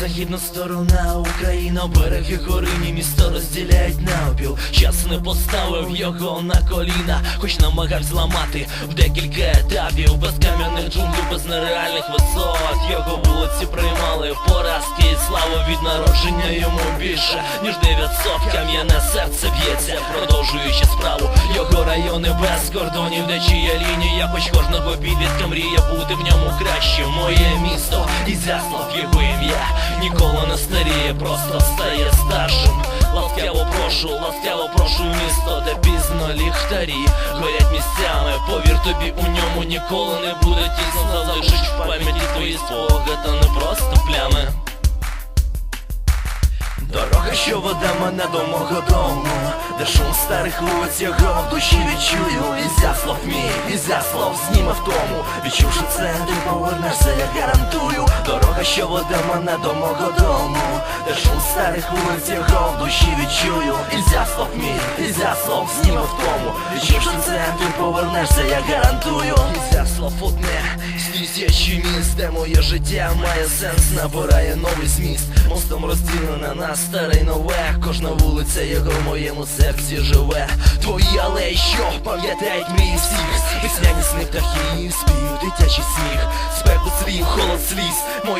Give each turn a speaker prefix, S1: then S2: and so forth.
S1: західна сторона, Україна, береги горині, місто розділяють навпіл. Час не поставив його на коліна, хоч намагав зламати в декілька етапів, без кам'яних джунглів, без нереальних висот. Його вулиці приймали поразки і славу від народження йому більше, ніж 900 кам'яне серце б'ється, продовжуючи справу. Його райони без кордонів, де чия лінія, хоч кожного підлітка мріє краще. Моє місто і заслав його ім'я ніколи не старіє, просто стає старшим. Ласкаво прошу, ласкаво прошу місто, де пізно ліхтарі горять місцями. Повір тобі, у ньому ніколи не буде тісно залишить в пам'яті твої спогади, не просто плями. Що веде мене до мого дому Де шум старих вулиць його в душі відчую. І заслов мій, і заслов зніме в тому. Відчувши це, ти повернешся, я гарантую. Дорога, що веде мене до мого дому Де шум старих вулиць його в душі відчую. І заслов мій, і заслов зніме в тому. Відчувши це, ти повернешся, я гарантую. І заслов одне, стізячий міст Де моє життя має сенс, набирає новий зміст. Мостом розділена на старе й нове Кожна вулиця його в моєму серці живе. Твої алеї, що пам'ятають мрії всіх? Весняні сни птахів, спів, дитячий сміх. Спеку свій, холод сліз